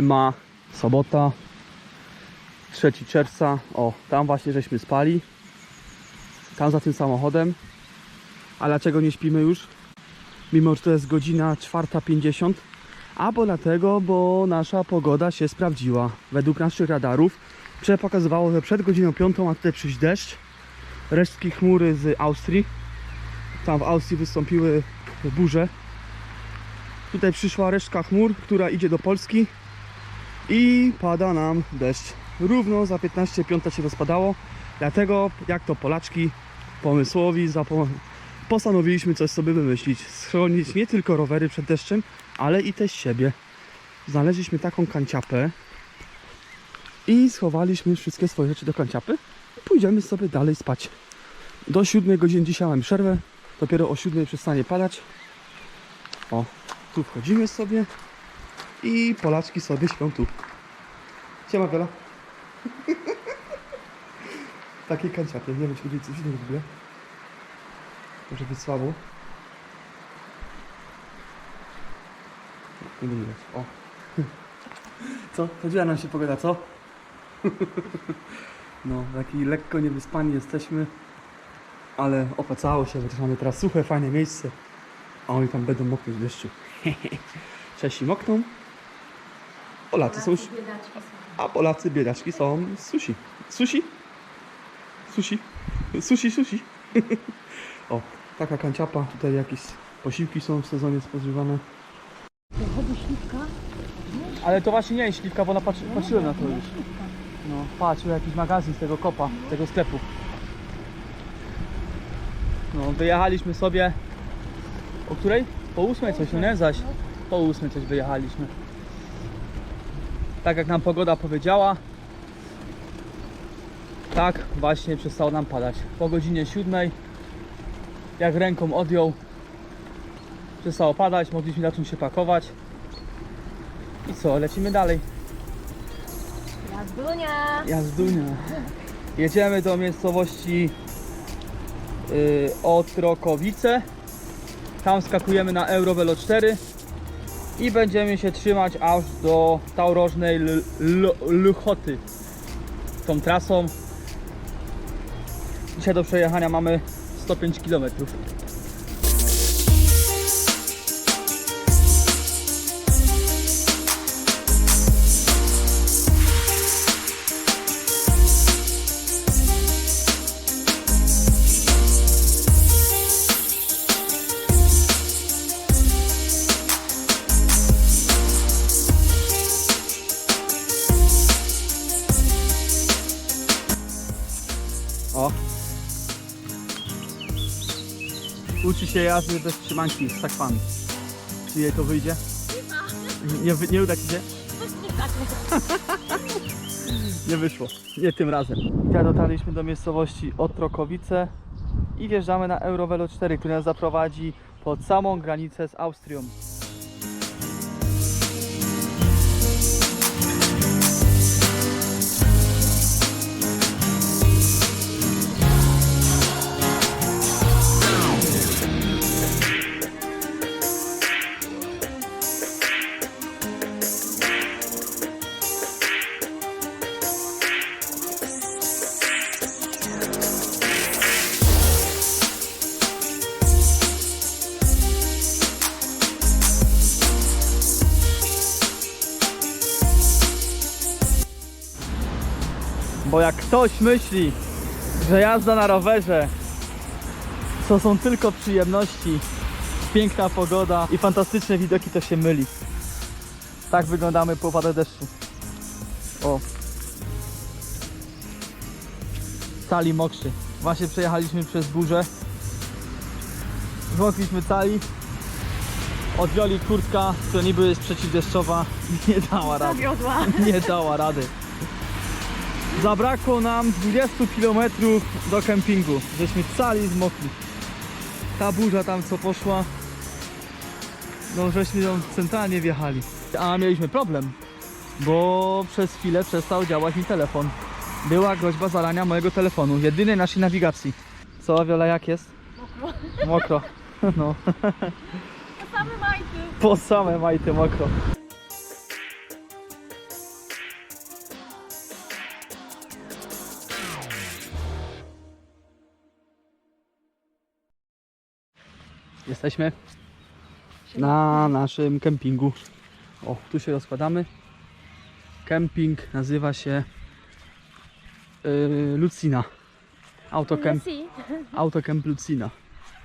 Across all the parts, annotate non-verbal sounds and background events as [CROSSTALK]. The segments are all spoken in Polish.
Siema, sobota, 3 czerwca. O, tam właśnie żeśmy spali. Tam za tym samochodem. A dlaczego nie śpimy już? Mimo, że to jest godzina 4.50. A bo dlatego, bo nasza pogoda się sprawdziła. Według naszych radarów pokazywało, że przed godziną 5 ma tutaj przyjść deszcz. Resztki chmury z Austrii. Tam w Austrii wystąpiły burze. Tutaj przyszła resztka chmur, która idzie do Polski i pada nam deszcz. Równo za 15 piąta się rozpadało. Dlatego, jak to Polaczki pomysłowi, postanowiliśmy coś sobie wymyślić. Schronić nie tylko rowery przed deszczem, ale i też siebie. Znaleźliśmy taką kanciapę i schowaliśmy wszystkie swoje rzeczy do kanciapy. Pójdziemy sobie dalej spać. Do 7 godzin dzisiaj mam przerwę. Dopiero o 7 przestanie padać. O, tu wchodzimy sobie i Polaczki sobie śpią tu. Siema Wiola. Takiej kanciapie, nie wiem czy będzie coś widać w ogóle. Może być słabo. Nie widać. O. Co? Chodziła nam się pogoda, co? No, taki lekko niewyspani jesteśmy. Ale opłacało się, bo też mamy teraz suche, fajne miejsce. A oni tam będą moknąć w deszczu. [LAUGHS] Czesi mokną. Polacy są... A Polacy biedaczki są susi. Susi? Susi? Susi, susi. [LAUGHS] o, taka kanciapa. Tutaj jakieś posiłki są w sezonie spożywane. Śliwka? Ale to właśnie nie jest śliwka, bo napatrzy, patrzyłem na to już. No, patrz, jakiś magazyn z tego kopa, z tego sklepu. No, wyjechaliśmy sobie. O której? Po ósmej coś, no nie? Zaś po ósmej coś wyjechaliśmy. Tak jak nam pogoda powiedziała. Tak właśnie przestało nam padać. Po godzinie siódmej, jak ręką odjął, przestało padać, mogliśmy zacząć się pakować. I co, lecimy dalej. Jazdunia! Jazdunia. Jedziemy do miejscowości yy, Otrokowice. Tam skakujemy na Eurovelo 4 i będziemy się trzymać aż do Taurożnej Luchoty. Tą trasą. Dzisiaj do przejechania mamy 105 km. Się jazdy bez trzymanki z sakwami. Czy jej to wyjdzie? Nie, nie uda ci się? Nie wyszło. Nie tym razem. Ja dotarliśmy do miejscowości Otrokowice i wjeżdżamy na Eurovelo 4, który nas zaprowadzi pod samą granicę z Austrią. Bo jak ktoś myśli, że jazda na rowerze to są tylko przyjemności, piękna pogoda i fantastyczne widoki, to się myli. Tak wyglądamy po upadek deszczu. O. Cali mokrzy. Właśnie przejechaliśmy przez burzę. Zmokliśmy cali. Od Wioli kurtka, która niby jest przeciwdeszczowa, [LAUGHS] nie dała rady. Zawiodła. Nie dała rady. Zabrakło nam 20 km do kempingu, żeśmy cali zmokli. Ta burza tam co poszła, no żeśmy ją centralnie wjechali. A mieliśmy problem, bo przez chwilę przestał działać mi telefon. Była groźba zalania mojego telefonu, jedynej naszej nawigacji. Co Wiola, jak jest? Mokro. Mokro. [LAUGHS] No, To same majty. po same majty mokro. Jesteśmy na naszym kempingu. O, tu się rozkładamy. Kemping nazywa się yy, Lucina. Autokemp. [LAUGHS] Autokemp Lucina.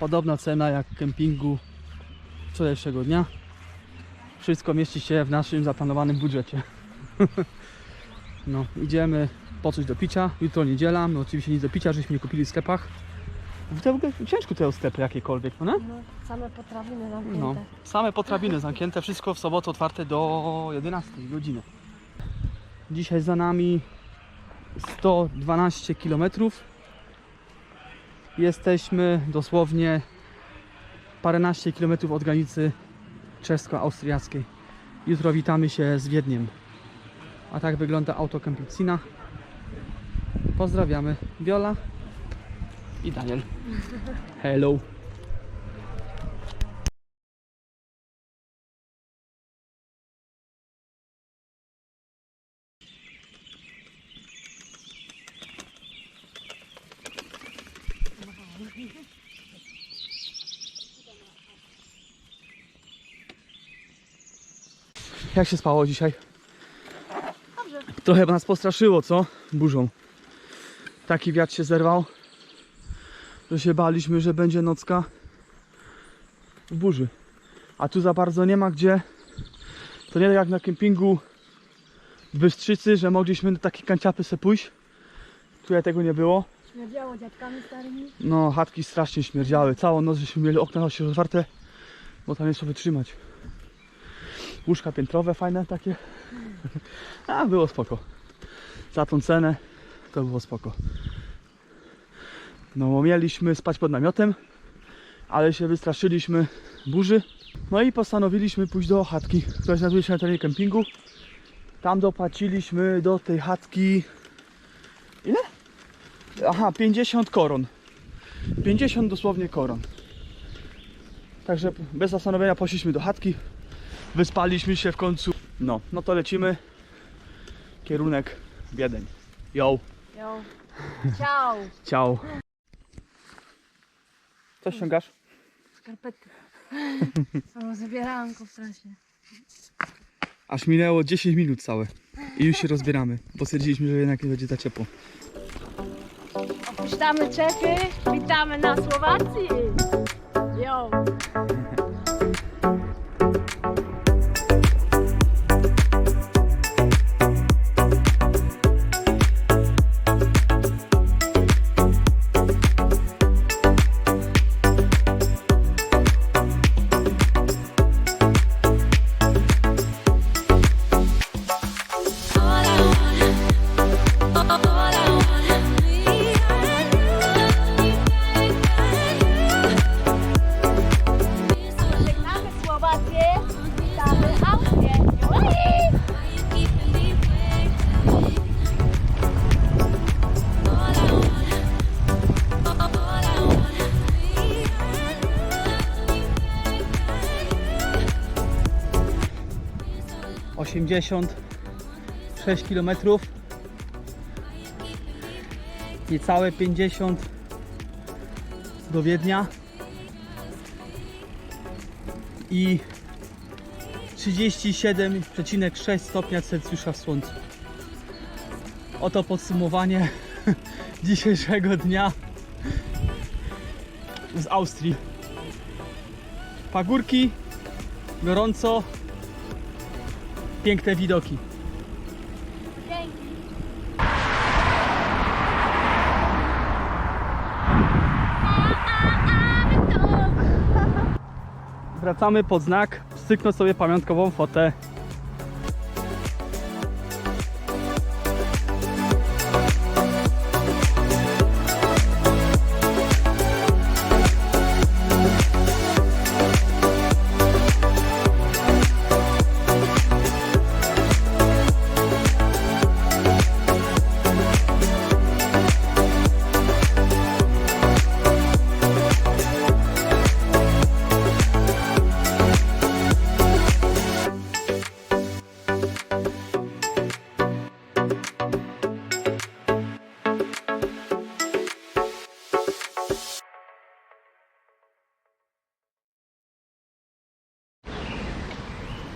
Podobna cena jak kempingu wczorajszego dnia. Wszystko mieści się w naszym zaplanowanym budżecie. [LAUGHS] No, idziemy po coś do picia. Jutro niedziela. My oczywiście nic do picia, żeśmy nie kupili w sklepach. W ogóle ciężko tutaj o sklepy jakiekolwiek, no? No, same potrawiny zamknięte. No, same potrawiny zamknięte, wszystko w sobotę otwarte do 11 godziny. Dzisiaj za nami 112 km. Jesteśmy dosłownie paręnaście kilometrów od granicy czesko-austriackiej. Jutro witamy się z Wiedniem. A tak wygląda autokemp Lucina. Pozdrawiamy Viola i Daniel. Hello. Jak się spało dzisiaj? Dobrze. Trochę nas postraszyło, co? Burzą. Taki wiatr się zerwał, że się baliśmy, że będzie nocka w burzy. A tu za bardzo nie ma gdzie. To nie tak jak na kempingu w Bystrzycy, że mogliśmy na takie kanciapy se pójść. Tutaj tego nie było. Śmierdziało dziadkami starymi. No, chatki strasznie śmierdziały. Całą noc żeśmy mieli okna się otwarte, bo tam jest co wytrzymać. Łóżka piętrowe fajne takie. [LAUGHS] A, było spoko. Za tą cenę to było spoko. No, mieliśmy spać pod namiotem, ale się wystraszyliśmy burzy. No i postanowiliśmy pójść do chatki, która znajduje się na terenie kempingu. Tam dopłaciliśmy do tej chatki... Ile? Aha, 50 koron. 50 dosłownie koron. Także bez zastanowienia poszliśmy do chatki. Wyspaliśmy się w końcu. No, no to lecimy. Kierunek Wiedeń. Yo, Jo. Ciao. ciao. Co ściągasz? Skarpety. [LAUGHS] Samo zabieranko w trasie. Aż minęło 10 minut całe. I już się rozbieramy, bo stwierdziliśmy, że jednak nie będzie za ciepło. Opuszczamy Czechy. Witamy na Słowacji. Jo. 86 km niecałe 50 do Wiednia i 37,6 stopnia Celsjusza w słońcu. Oto podsumowanie [LAUGHS] dzisiejszego dnia z Austrii. Pagórki, gorąco, piękne widoki. Dzięki. Wracamy pod znak, styknąć sobie pamiątkową fotę.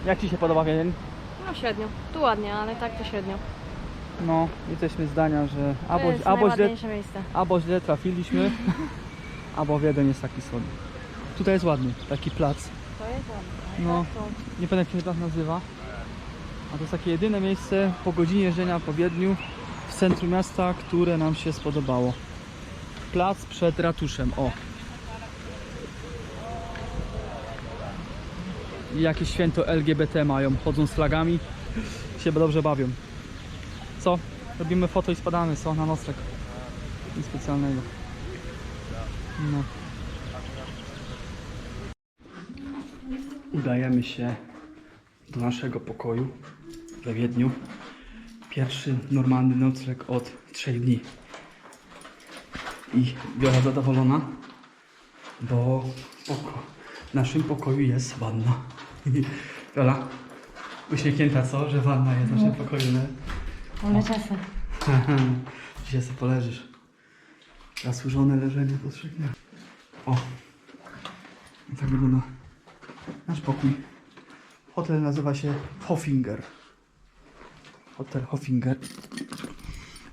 Jak Ci się podoba Wiedeń? No średnio. Tu ładnie, ale tak to średnio. No, jesteśmy zdania, że To albo, jest albo, źle, najładniejsze miejsce. albo źle trafiliśmy, [LAUGHS] albo Wiedeń jest taki słaby. Tutaj jest ładny, taki plac. To jest ładne. No. Tak, to... Nie pamiętam jak się plac nazywa. A to jest takie jedyne miejsce po godzinie jeżdżenia po Wiedniu w centrum miasta, które nam się spodobało. Plac przed ratuszem, o. I jakieś święto LGBT mają, chodzą z flagami, się dobrze bawią. Co? Robimy foto i spadamy, co? Na nocleg. Nic specjalnego. No. Udajemy się do naszego pokoju we Wiedniu. Pierwszy normalny nocleg od trzech dni. I Wiola zadowolona, bo w naszym pokoju jest wanna. [LAUGHS] Wiola, uśmiechnięta co, że wanna jest w naszym pokoju, nie? Ale czasem. Dzisiaj sobie poleżysz. Zasłużone leżenie po trzech dniach. O. I tak wygląda nasz pokój. Hotel nazywa się Hoffinger. Hotel Hoffinger.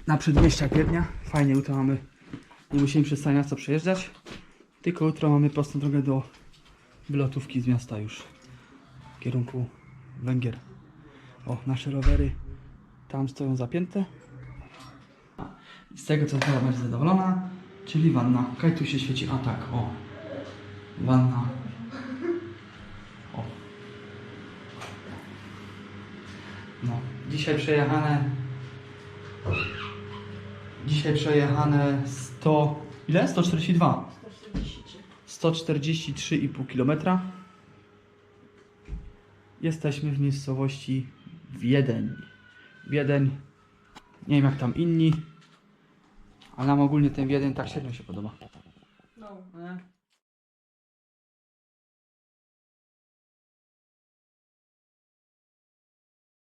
Na przedmieściach Wiednia. Fajnie, jutro mamy. Nie musimy przez miasto przejeżdżać. Tylko jutro mamy prostą drogę do wylotówki z miasta już. W kierunku Węgier. O, nasze rowery tam stoją zapięte. Z tego co teraz będzie zadowolona, czyli wanna. Kaj tu się świeci, a tak, o. Wanna. O. No, dzisiaj przejechane. Dzisiaj przejechane 100. Ile? 142. 143,5 km. Jesteśmy w miejscowości Wiedeń. Wiedeń. Nie wiem jak tam inni. Ale nam ogólnie ten Wiedeń tak średnio się podoba. No. Nie?